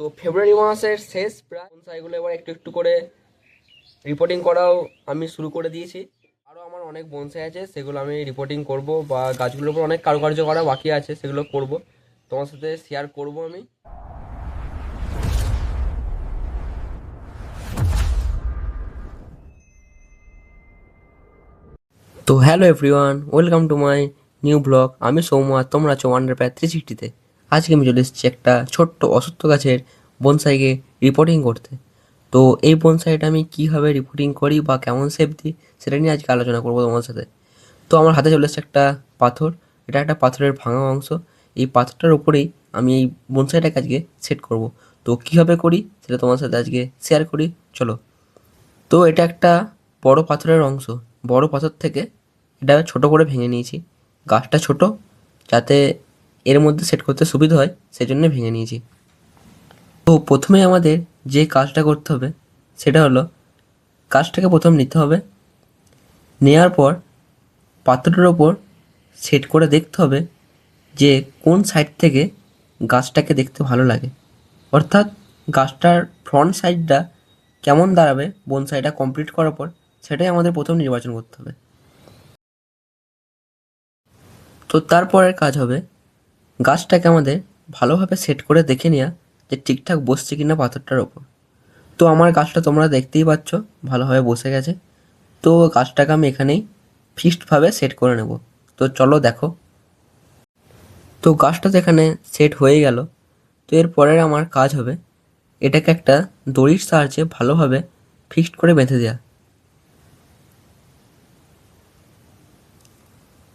তো ফেব্রুয়ারি মাসের শেষ প্রায়। বনসাইগুলো এবার একটু একটু করে রিপোর্টিং করাও আমি শুরু করে দিয়েছি। আরও আমার অনেক বনসাই আছে, সেগুলো আমি রিপোর্টিং করব বা গাছগুলোর উপর অনেক কারুকার্য করা বাকি আছে, সেগুলো করব। তোমার সাথে শেয়ার করব আমি। তো hello everyone welcome to my new blog আমি সৌম্য আর তোমরা আছো ওয়ান্ডার প্রায় থ্রি সিক্সটিতে আজকে আমি চলে এসেছি একটা ছোট্ট অসত্য গাছের বনসাইকে রিপোর্টিং করতে। তো এই বনসাইটা আমি কীভাবে রিপোর্টিং করি বা কেমন শেপ দিই সেটা নিয়ে আজকে আলোচনা করব তোমার সাথে। তো আমার হাতে চলে এসেছে একটা পাথর। এটা একটা পাথরের ভাঙা অংশ। এই পাথরটার উপরেই আমি এই বনসাইটাকে আজকে সেট করব। তো কীভাবে করি সেটা তোমার সাথে আজকে শেয়ার করি। চলো। তো এটা একটা বড় পাথরের অংশ। বড় পাথর থেকে এটা ছোট করে ভেঙে নিয়েছি। গাছটা ছোট। যাতে এর মধ্যে সেট করতে সুবিধা হয়, সেজন্য ভেঙে নিয়েছি। তো প্রথমে আমাদের যে কাজটা করতে হবে, সেটা হলো কাজটাকে প্রথম নিতে হবে। নেওয়ার পর পাত্রটার ওপর সেট করে দেখতে হবে যে কোন সাইড থেকে গাছটাকে দেখতে ভালো লাগে। অর্থাৎ গাছটার ফ্রন্ট সাইডটা কেমন দাঁড়াবে বোন সাইডটা কমপ্লিট করার পর সেটাই আমাদের প্রথম নির্বাচন করতে হবে। তো তারপরের কাজ হবে গাছটাকে আমাদের ভালোভাবে সেট করে দেখে নেওয়া যে ঠিকঠাক বসছে কিনা পাথরটার ওপর। তো আমার গাছটা তোমরা দেখতেই পাচ্ছ, ভালোভাবে বসে গেছে। তো গাছটাকে আমি এখানেই ফিক্সডভাবে সেট করে নেব। তো চলো দেখো। তো গাছটা তো এখানে সেট হয়ে গেল। তো এরপরের আমার কাজ হবে, এটাকে একটা দড়ির সাহায্যে ভালোভাবে ফিক্সড করে বেঁধে দেওয়া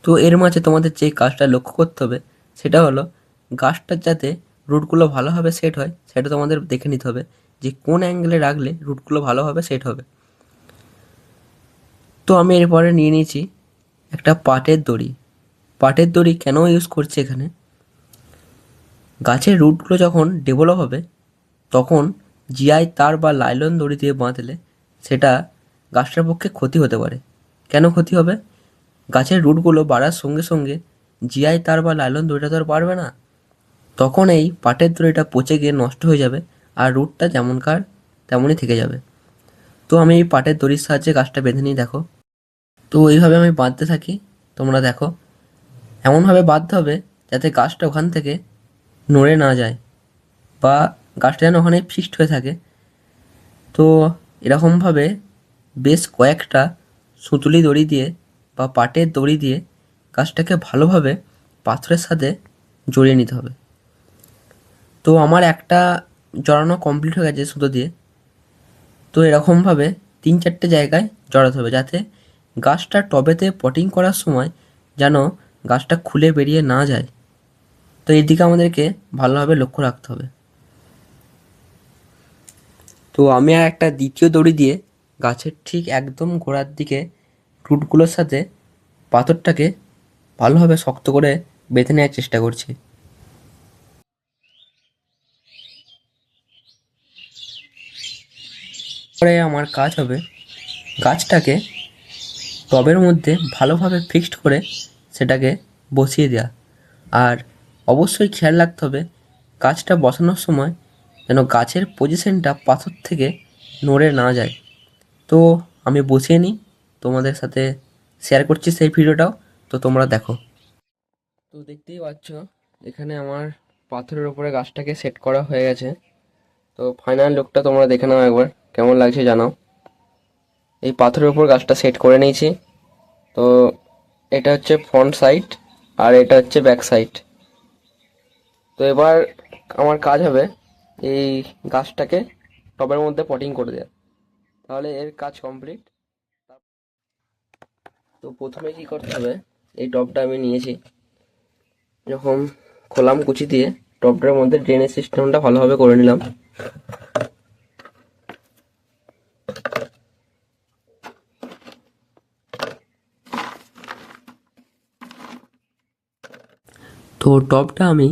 তো এর মাঝে তোমাদের যে কাজটা লক্ষ্য করতে হবে সেটা হলো গাছটার যাতে রুটগুলো ভালোভাবে সেট হয়, সেটা তোমাদের দেখে নিতে হবে যে কোন অ্যাঙ্গেলে রাখলে রুটগুলো ভালোভাবে সেট হবে। তো আমি এরপরে নিয়ে নিয়েছি একটা পাটের দড়ি। পাটের দড়ি কেন ইউজ করছি এখানে? গাছের রুটগুলো যখন ডেভেলপ হবে, তখন জিআই তার বা লাইলন দড়ি দিয়ে বাঁধলে সেটা গাছটার পক্ষে ক্ষতি হতে পারে। কেন ক্ষতি হবে? গাছের রুটগুলো বাড়ার সঙ্গে সঙ্গে জিআই তার বা লাইলন দড়িটা তো আর পারবে না। তখন এই পাটের দড়িটা পচে গিয়ে নষ্ট হয়ে যাবে আর রুটটা যেমনকার তেমনই থেকে যাবে। তো আমি এই পাটের দড়ির সাহায্যে গাছটা বেঁধে নিই, দেখো। তো এইভাবে আমি বাঁধতে থাকি, তোমরা দেখো। এমনভাবে বাঁধতে হবে যাতে গাছটা ওখান থেকে নড়ে না যায় বা গাছটা যেন ওখানে ফিক্সড হয়ে থাকে। তো এরকমভাবে বেশ কয়েকটা সুতুলি দড়ি দিয়ে বা পাটের দড়ি দিয়ে গাছটাকে ভালোভাবে পাথরের সাথে জড়িয়ে নিতে হবে। তো আমার একটা জড়ানো কমপ্লিট হয়ে গেছে সুতো দিয়ে। তো এরকমভাবে তিন চারটে জায়গায় জড়াতে হবে যাতে গাছটা টবেতে পটিং করার সময় যেন গাছটা খুলে বেরিয়ে না যায়। তো এদিকে আমাদেরকে ভালোভাবে লক্ষ্য রাখতে হবে। তো আমি আর একটা দ্বিতীয় দড়ি দিয়ে গাছের ঠিক একদম গোড়ার দিকে রুটগুলোর সাথে পাথরটাকে ভালোভাবে শক্ত করে বেঁধে নেওয়ার চেষ্টা করছি। পরে আমার কাজ হবে গাছটাকে টবের মধ্যে ভালোভাবে ফিক্সড করে সেটাকে বসিয়ে দেওয়া আর অবশ্যই খেয়াল রাখতে হবে গাছটা বসানোর সময় যেন গাছের পজিশনটা পাথর থেকে নড়ে না যায়। তো আমি বসিয়ে নিই। তোমাদের সাথে শেয়ার করছি সেই ভিডিওটাও। তো তোমরা দেখো। তো দেখতেই পাচ্ছ, এখানে আমার পাথরের উপরে গাছটাকে সেট করা হয়ে গেছে। তো ফাইনাল লুকটা তোমরা দেখে নাও একবার, কেমন লাগছে জানাও। এই পাথরের উপর গাছটা সেট করে নিয়েছি। তো এটা হচ্ছে ফ্রন্ট সাইড আর এটা হচ্ছে ব্যাক সাইড তো এবার আমার কাজ হবে এই গাছটাকে টবের মধ্যে পটিং করে দেওয়া তাহলে এর কাজ কমপ্লিট তো প্রথমে কি করতে হবে এই টবটা আমি নিয়েছি। যখন খোলাম কুচি দিয়ে টবটার মধ্যে ড্রেনেজ সিস্টেমটা ভালোভাবে করে নিলাম। তো টবটা আমি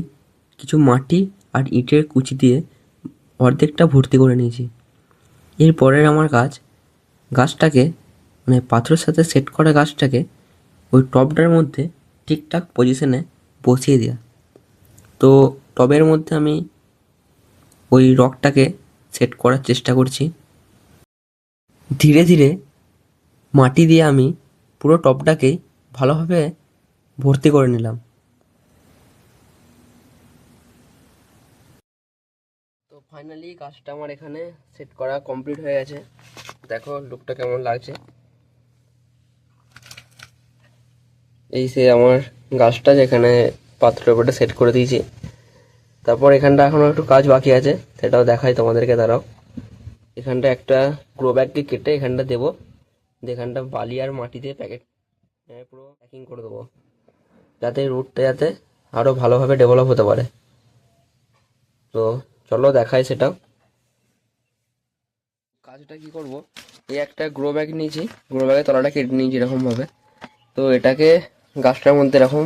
কিছু মাটি আর ইটের কুচি দিয়ে অর্ধেকটা ভর্তি করে নিয়েছি। এরপরের আমার কাজ, গাছটাকে মানে পাথরের সাথে সেট করা গাছটাকে ওই টবটার মধ্যে ঠিকঠাক পজিশনে বসিয়ে দেওয়া তো টবের মধ্যে আমি ওই রকটাকে সেট করার চেষ্টা করছি। ধীরে ধীরে মাটি দিয়ে আমি পুরো টবটাকেই ভালোভাবে ভর্তি করে নিলাম। তো ফাইনালি গাছটা আমার এখানে সেট করা কমপ্লিট হয়ে গেছে। দেখো লুকটা কেমন লাগছে। এই সে আমার গাছটা যেখানে পাত্রের উপরে সেট করে দিয়েছি। তারপর এখানটা এখনও একটু কাজ বাকি আছে, সেটাও দেখাই তোমাদেরকে দাঁড়াও। এখানটা একটা গ্রো ব্যাগকে কেটে এখানটা দেবো। এখানটা বালি আর মাটি দিয়ে প্যাকেট পুরো প্যাকিং করে দেবো। যাতে রুটটা যাতে আরও ভালোভাবে ডেভেলপ হতে পারে। তো চলো দেখাই সেটাও। কাজটা কি করব? এই একটা গ্রো ব্যাগ নিয়েছি। গ্রো ব্যাগের তলাটা কেটে নিয়েছি এরকমভাবে। তো এটাকে গাছটার মধ্যে এরকম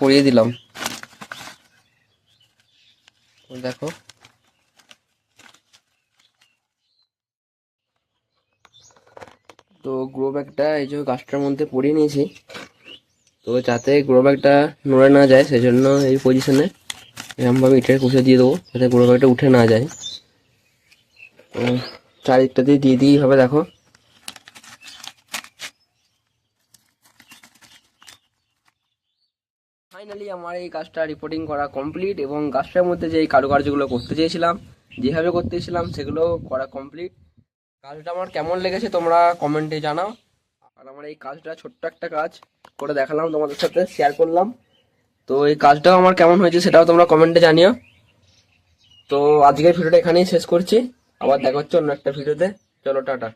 পরিয়ে দিলাম। দেখো। তো গ্রো ব্যাগটা এই যে গাছটার মধ্যে পরিয়ে নিয়েছি। তো যাতে গ্রো ব্যাগটা নড়ে না যায়, সেজন্য এই পজিশনে এরকমভাবে ইটের কুচে দিয়ে দেবো, যাতে গ্রো ব্যাগটা উঠে না যায়। তো চারিদিকটা দিয়ে দিয়ে দিয়েই হবে, দেখো। ফাইনালি আমার এই কাজটা রিপোর্টিং করা কমপ্লিট এবং গাছটার মধ্যে যে কারুকার্যগুলো করতে চেয়েছিলাম, যেভাবে করতে চেয়েছিলাম সেগুলো করা কমপ্লিট কাজটা আমার কেমন লেগেছে তোমরা কমেন্টে জানাও। আর আমার এই কাজটা ছোট্ট একটা কাজ করে দেখালাম তোমাদের সাথে শেয়ার করলাম। তো এই কাজটাও আমার কেমন হয়েছে সেটাও তোমরা কমেন্টে জানিও। তো আজকের ভিডিওটা এখানেই শেষ করছি। আবার দেখা হচ্ছে অন্য একটা ভিডিওতে। চলো, টাটা।